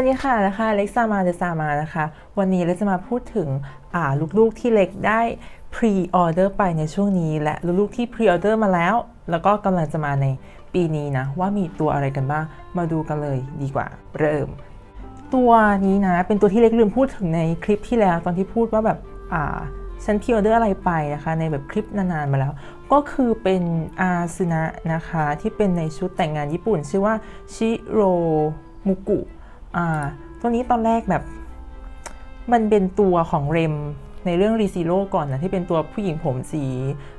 วัสดีค่ะนะคะเล็กซามาเดซามานะคะ วันนี้เล็กจะมาพูดถึงอ่าลูกๆที่เล็กได้พรีออเดอร์ไปในช่วงนี้ และลูกๆที่พรีออเดอร์มาแล้ว แล้วก็กำลังจะมาในปีนี้นะ ว่ามีตัวอะไรกันบ้าง มาดูกันเลยดีกว่า เริ่ม ตัวนี้นะ เป็นตัวที่เล็กลืมพูดถึงในคลิปที่แล้ว ตอนที่พูดว่าแบบอ่าฉันพรีออเดอร์อะไรไปนะคะ ในแบบคลิปนานๆมาแล้ว ก็คือเป็นอาซึนะนะคะที่เป็นในชุดแต่งงานญี่ปุ่น ชื่อว่าชิโรมุกุ อ่าตัวนี้ตอนแรกแบบ มันเป็นตัวของเรมในเรื่องรีซิโ o ก่อนนะที่เป็นตัวผู้หญิงผมสี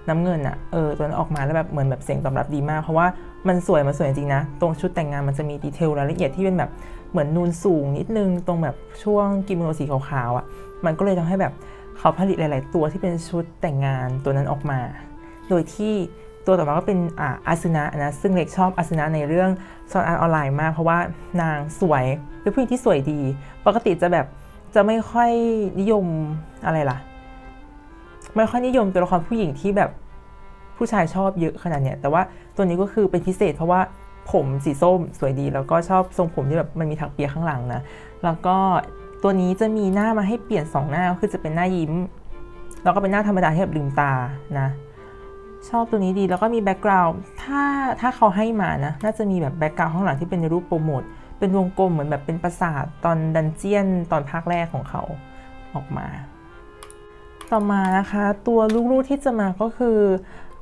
น้ำเงินอะเออตัวนั้นออกมาแล้วแบบเหมือนแบบเสียงตอบรับดีมาก เพราะว่ามันสวยมันสวยจริงนะ ตรงชุดแต่งงานมันจะมีดีเทลรายละเอียดที่เป็นแบบเหมือนนูนสูงนิดนึง ตรงแบบช่วงกิโมโนสีขาวๆอะมันก็เลยทำให้แบบเขาผลิตหลาย ๆ ตัวที่เป็นชุดแต่งงานตัวนั้นออกมา โดยที่ ตัวต่อมาก็เป็นอาอาซึนะนะซึ่งเล็กชอบอาซึนะในเรื่องซอนอาร์ออนไลน์มาก เพราะว่านางสวยเป็นผู้หญิงที่สวยดี ปกติจะแบบจะไม่ค่อยนิยมอะไรล่ะ ไม่ค่อยนิยมตัวละครผู้หญิงที่แบบผู้ชายชอบเยอะขนาดเนี้ยแต่ว่าตัวนี้ก็คือเป็นพิเศษ เพราะว่าผมสีส้มสวยดี แล้วก็ชอบทรงผมที่แบบมันมีถักเปียข้างหลังนะแล้วก็ตัวนี้จะมีหน้ามาให้เปลี่ยนสองหน้าก็คือจะเป็นหน้ายิ้ม แล้วก็เป็นหน้าธรรมดาที่แบบลืมตานะ ชอบตัวนี้ดีแล้วก็มีแบ็กกราวด์ถ้าถ้าเขาให้มานะ น่าจะมีแบบแบ็กกราวด์ข้างหลังที่เป็นรูปโปรโมทเป็นวงกลมเหมือนแบบเป็นปราสาทตอนดันเจียนตอนภาคแรกของเขาออกมา ต่อมานะคะ ตัวลูกๆที่จะมาก็คือ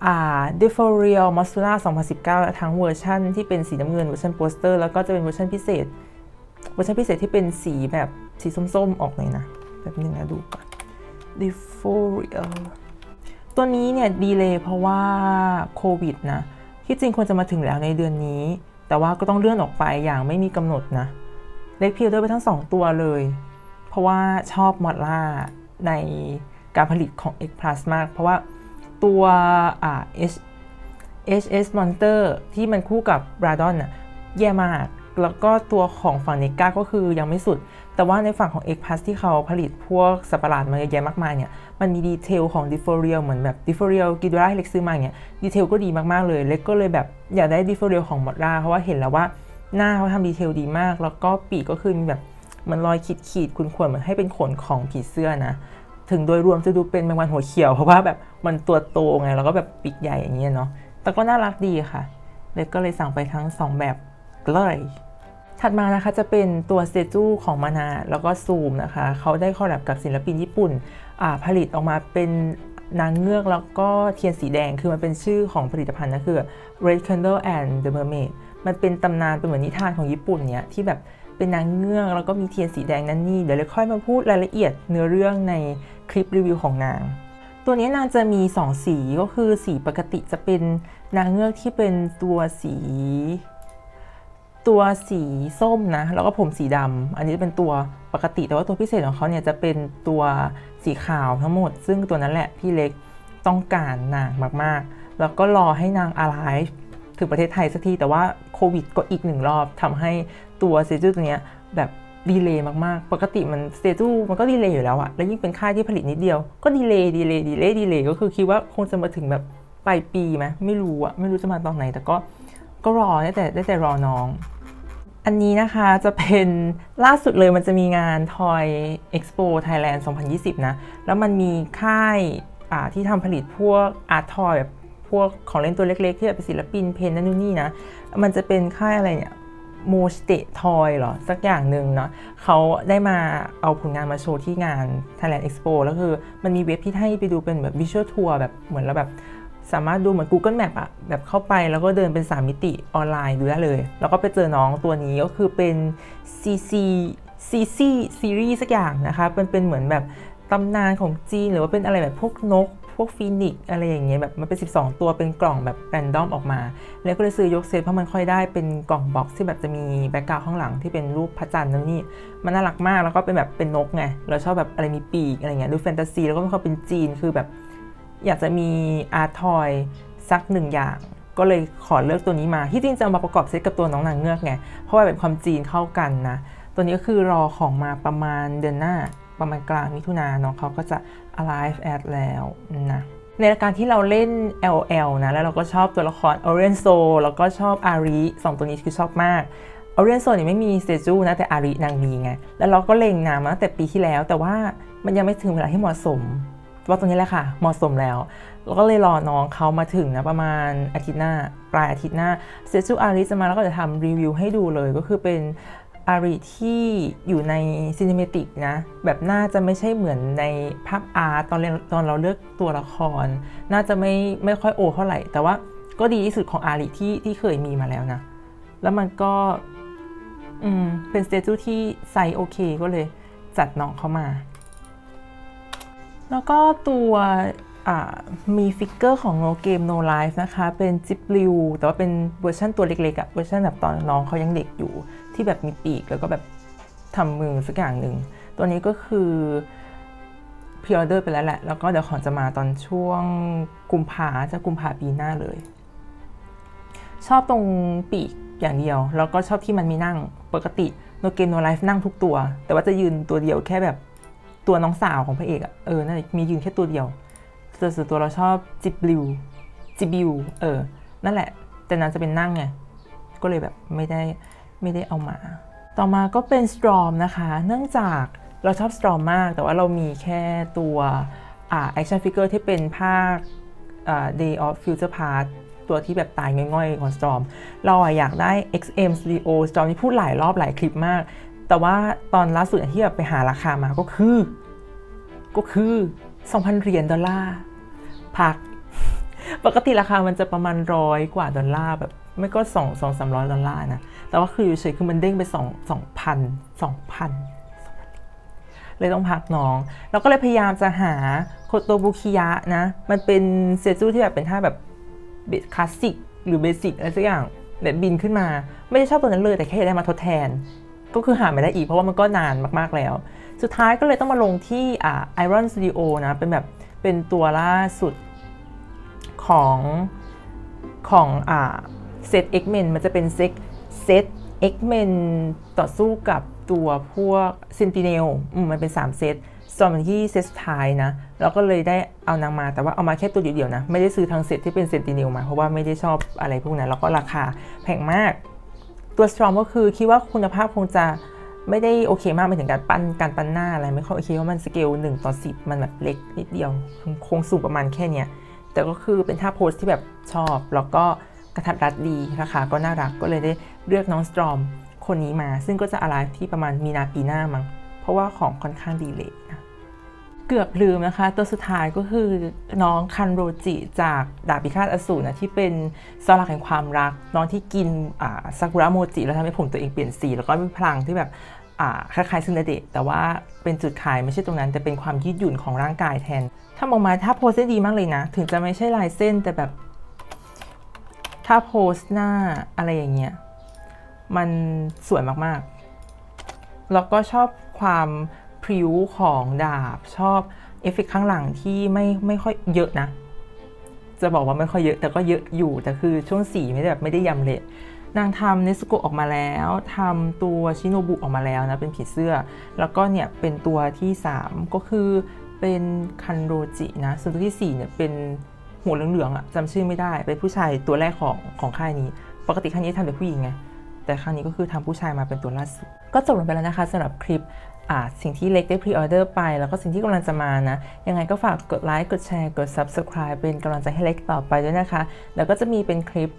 อ่า d e f o r i a l m o s u l a 2019 ทั้งเวอร์ชันที่เป็นสีน้ำเงินเวอร์ชันโปสเตอร์แล้วก็จะเป็นเวอร์ชันพิเศษ เวอร์ชันพิเศษที่เป็นสีแบบสีส้มๆ ออกเลยนะแบบนึงนะดูก่อน d e f o r i a l ตัวนี้เนี่ยดีเลยเพราะว่าโควิดนะที่จริงควรจะมาถึงแล้วในเดือนนี้ แต่ว่าก็ต้องเลื่อนออกไปอย่างไม่มีกำหนดนะ เล็กพิวเดอร์ไปทั้ง 2 ตัวเลย เพราะว่าชอบมอดล่าในการผลิตของ X Plus มาก เพราะว่าตัวอ่า H HS Monster ที่มันคู่กับ r a d o n น่ะแย่มาก แล้วก็ตัวของฝั่งเนก้าก็คือยังไม่สุด แต่ว่าในฝั่งของ X Plus ที่เขาผลิตพวกสัตว์ประหลาดมาเยอะแยะมากมายเนี่ย มันมีดีเทลของ d i f o r i a l เหมือนแบบ d i f o r i a l กิดราเล็กซื้อมาเนี่ยดีเทลก็ดีมากๆเลย เล็กก็เลยแบบอยากได้ d i f o r i a l ของมอดราเพราะว่าเห็นแล้วว่าหน้าเขาทำดีเทลดีมาก แล้วก็ปีกก็คือมีแบบเหมันรอยขีดขีดคุนๆเหมือนให้เป็นขนของผีเสื้อนะ ถึงโดยรวมจะดูเป็นแมงวันหัวเขียว เพราะว่าแบบมันตัวโตไงแล้วก็แบบปีกใหญ่อย่างเงี้ยเนาะแต่ก็น่ารักดีค่ะเล็กก็เลยสั่งไปทั้ง 2 แบบเลย ถัดมานะคะจะเป็นตัวเซจูของมานา แล้วก็ซูมนะคะ เขาได้คอลแลบกับศิลปินญี่ปุ่นผลิตออกมาเป็นนางเงือกแล้วก็เทียนสีแดงคือมันเป็นชื่อของผลิตภัณฑ์นะคือ Red Candle and the Mermaid มันเป็นตำนานเป็นเหมือนนิทานของญี่ปุ่นเนี่ยที่แบบเป็นนางเงือกแล้วก็มีเทียนสีแดงนั่นนี่เดี๋ยวเลยค่อยมาพูดรายละเอียดเนื้อเรื่องในคลิปรีวิวของนาง ตัวนี้นางจะมี 2 สีก็คือสีปกติจะเป็นนางเงือกที่เป็นตัวสี ตัวสีส้มนะ แล้วก็ผมสีดำอันนี้จะเป็นตัวปกติแต่ว่าตัวพิเศษของเขาเนี่ยจะเป็นตัวสีขาวทั้งหมด ซึ่งตัวนั้นแหละพี่เล็กต้องการนางมากๆ แล้วก็รอให้นางอะไรถึงประเทศไทยสักที แต่ว่าโควิดก็อีกหนึ่งรอบทำให้ตัวเซจูตัวเนี้ยแบบดีเลย์มากๆ ปกติมันเซจูมันก็ดีเลย์อยู่แล้วอะแล้วยิ่งเป็นค่ายที่ผลิตนิดเดียว ก็ดีเลย์ดีเลย์ดีเลย์ดีเลย์ก็คือคิดว่าคงจะมาถึงแบบปลายปีไหมไม่รู้อะไม่รู้จะมาตอนไหนแต่ก็ก็รอได้แต่ได้แต่รอน้อง อันนี้นะคะจะเป็นล่าสุดเลยมันจะมีงาน Toy Expo Thailand 2020 นะ แล้วมันมีค่ายอ่าที่ทำผลิตพวกอาร์ตทอยแบบพวกของเล่นตัวเล็กๆ ที่แบบเป็นศิลปินเพนนั่นนู่นนี่นะ มันจะเป็นค่ายอะไรเนี่ยโมสเตทอยเหรอ สักอย่างหนึ่งเนาะเขาได้มาเอาผลงานมาโชว์ที่งาน Thailand Expo แล้วคือมันมีเว็บที่ให้ไปดูเป็นแบบวิชวลทัวร์แบบเหมือนเราแบบ สามารถดูเหมือน Google Map อะแบบเข้าไปแล้วก็เดินเป็น 3 มิติออนไลน์ดูได้เลย แล้วก็ไปเจอน้องตัวนี้ก็คือเป็น CC CC ซีรีส์สักอย่างนะคะเป็นเป็นเหมือนแบบตำนานของจีน หรือว่าเป็นอะไรแบบพวกนก พวกฟีนิกอะไรอย่างเงี้ยแบบมันเป็น 12 ตัวเป็นกล่องแบบแรนดอมออกมา แล้วก็เลยซื้อยกเซตเพราะมันค่อยได้เป็นกล่องบ็อกซ์ที่แบบจะมีแบ็กกราวด์ข้างหลังที่เป็นรูปพระจันทร์นั่นนี่ มันน่ารักมากแล้วก็เป็นแบบเป็นนกไงเราชอบแบบอะไรมีปีกอะไรเงี้ยดูแฟนตาซีแล้วก็มีความเป็นจีนคือแบบ อยากจะมีอาร์ทอยสักหนึ่งอย่าง ก็เลยขอเลือกตัวนี้มา ที่จริงจะเอามาประกอบเซตกับตัวน้องนางเงือกไง เพราะว่าเป็นความจีนเข้ากันนะ ตัวนี้ก็คือรอของมาประมาณเดือนหน้า ประมาณกลางมิถุนาน้องเขาก็จะ alive at แล้วนะในรายการที่เราเล่น LL นะ แล้วเราก็ชอบตัวละคร o r i e n t o แล้วก็ชอบอารีสองตัวนี้คือชอบมากอเรียนโซนนี่ไม่มีเซจูนะ แต่อารินางมีไง แล้วเราก็เล็งนามาตั้งแต่ปีที่แล้ว แต่ว่ามันยังไม่ถึงเวลาที่เหมาะสม ว่าตรงนี้แหละค่ะเหมาะสมแล้วเราก็เลยรอน้องเขามาถึงนะประมาณอาทิตย์หน้า ปลายอาทิตย์หน้าเซจูอาริจะมาแล้วก็จะทำรีวิวให้ดูเลยก็คือเป็นอาริที่อยู่ในซีนิเมติกนะ แบบน่าจะไม่ใช่เหมือนในภาพอาร์ตตอนเรียนตอนเราเลือกตัวละคร น่าจะไม่ไม่ค่อยโอเท่าไหร่ แต่ว่าก็ดีที่สุดของอาริที่ที่เคยมีมาแล้วนะ แล้วมันก็อืมเป็นสเตจูที่ไซส์โอเคก็เลยจัดน้องเข้ามา แล้วก็ตัวมีฟิกเกอร์ของ No Game No Life นะคะ เป็นจิบลิวแต่ว่าเป็นเวอร์ชันตัวเล็กๆอะเวอร์ชันแบบตอนน้องเขายังเด็กอยู่ ที่แบบมีปีกแล้วก็แบบทำมือสักอย่างหนึ่ง ตัวนี้ก็คือพ r ออเดอร์ไปแล้วแหละ แล้วก็เดี๋ยวของจะมาตอนช่วงกุมภาจะกุมภาปีหน้าเลย ชอบตรงปีกอย่างเดียว แล้วก็ชอบที่มันมีนั่งปกติ No Game No Life นั่งทุกตัว แต่ว่าจะยืนตัวเดียวแค่แบบ ตัวน้องสาวของพระเอกอะเออนั่นแหละมียืนแค่ตัวเดียวส่วนส่วนตัวเราชอบจิบลิวจิบิวเออ นั่นแหละ แต่นั้นจะเป็นนั่งไงก็เลยแบบไม่ได้ไม่ได้เอามา ต่อมาก็เป็น Storm นะคะ เนื่องจากเราชอบ Storm มาก แต่ว่าเรามีแค่ตัวอ่า action figure ที่เป็นภาคอ่า Day of Future Past ตัวที่แบบตายง่อยๆของ Storm เราอะอยากได้ XM Studio Storm ที่พูดหลายรอบหลายคลิปมาก แต่ว่าตอนล่าสุดที่แบบไปหาราคามาก็คือ ก็คือ2,000เหรียญดอลลาร์พัก ปกติราคามันจะประมาณร้อยกว่าดอลลาร์แบบไม่ก็สองสองสามร้อยดอลลาร์นะ แต่ว่าคืออยู่เฉยคือมันเด้งไปสองสองพันสองพันเลยต้องพักน้อง เราก็เลยพยายามจะหาโคโตบุคิยะนะ มันเป็นเซจูที่แบบเป็นท่าแบบเบสคลาสสิกหรือเบสิกอะไรสักอย่างแบบบินขึ้นมา ไม่ได้ชอบตัวนั้นเลยแต่แค่อยากได้มาทดแทน ก็คือหาไม่ได้อีกเพราะว่ามันก็นานมากๆแล้ว สุดท้ายก็เลยต้องมาลงที่อ่า Iron Studio นะ เป็นแบบเป็นตัวล่าสุดของของอ่าเซต X-Men มันจะเป็นเซตเซต X-Men ต่อสู้กับตัวพวก Sentinel มันเป็น 3 เซตส่วนที่เซตสุดท้ายนะเราก็เลยได้เอานางมาแต่ว่าเอามาแค่ตัวเดียวๆนะ ไม่ได้ซื้อทั้งเซตที่เป็น Sentinel มา เพราะว่าไม่ได้ชอบอะไรพวกนั้น แล้วก็ราคาแพงมาก ตัว Storm ก็คือคิดว่าคุณภาพคงจะไม่ได้โอเคมากไปถึงการปั้นการปั้นหน้าอะไรไม่ค่อยโอเคเพราะมันสเกล1ต่อ10 มันแบบเล็กนิดเดียวคงสูงประมาณแค่เนี้ยแต่ก็คือเป็นท่าโพสที่แบบชอบ แล้วก็กระทัดรัดดีราคาก็น่ารักก็เลยได้เลือกน้องสตรอมคนนี้มา ซึ่งก็จะอะไรที่ประมาณมีนาปีหน้ามั้งเพราะว่าของค่อนข้างดีเลยนะ เกือบลืมนะคะ ตัวสุดท้ายก็คือน้องคันโรจิจากดาบพิฆาตอสูรนะที่เป็นสลักแห่งความรัก น้องที่กินซากุระโมจิแล้วทำให้ผมตัวเองเปลี่ยนสี แล้วก็มีพลังที่แบบคล้ายๆซึนาเดะแต่ว่าเป็นจุดขายไม่ใช่ตรงนั้น แต่เป็นความยืดหยุ่นของร่างกายแทน ถ้ามองมาถ้าโพสได้ดีมากเลยนะ ถึงจะไม่ใช่ลายเส้นแต่แบบถ้าโพสหน้าอะไรอย่างเงี้ยมันสวยมากๆ แล้วก็ชอบความ พริ้วของดาบ ชอบเอฟเฟกข้างหลังที่ไม่ไม่ค่อยเยอะนะ จะบอกว่าไม่ค่อยเยอะแต่ก็เยอะอยู่ แต่คือช่วงสีไม่ได้แบบไม่ได้ยำเละนางทำเนสโกออกมาแล้วทำตัวชิโนบุออกมาแล้วนะเป็นผีเสื้อ แล้วก็เนี่ยเป็นตัวที่ 3 ก็คือเป็นคันโรจินะส่วนตัวที่4เนี่ยเป็นหัวเหลืองๆอะจำชื่อไม่ได้เป็นผู้ชายตัวแรกของของค่ายนี้ ปกติค่ายนี้ทำแต่ผู้หญิงไงแต่ครั้งนี้ก็คือทำผู้ชายมาเป็นตัวล่าสุด ก็จบลงไปแล้วนะคะสำหรับคลิป สิ่งที่เล็กได้พรีออเดอร์ไป แล้วก็สิ่งที่กำลังจะมานะ ยังไงก็ฝากกดไลค์กดแชร์กด Subscribe เป็นกำลังใจให้เล็กต่อไปด้วยนะคะ แล้วก็จะมีเป็นคลิป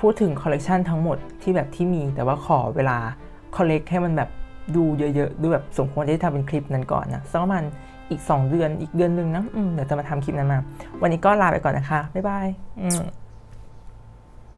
พูดถึงคอลเลกชันทั้งหมดที่แบบที่มีแต่ว่าขอเวลาคอลเลกให้มันแบบดูเยอะๆ ดูแบบสมควรที่จะทำเป็นคลิปนั้นก่อนนะสักประมาณอีก 2 เดือนอีกเดือนหนึ่งนะเดี๋ยวจะมาทำคลิปนั้นมา วันนี้ก็ลาไปก่อนนะคะ บ๊ายบาย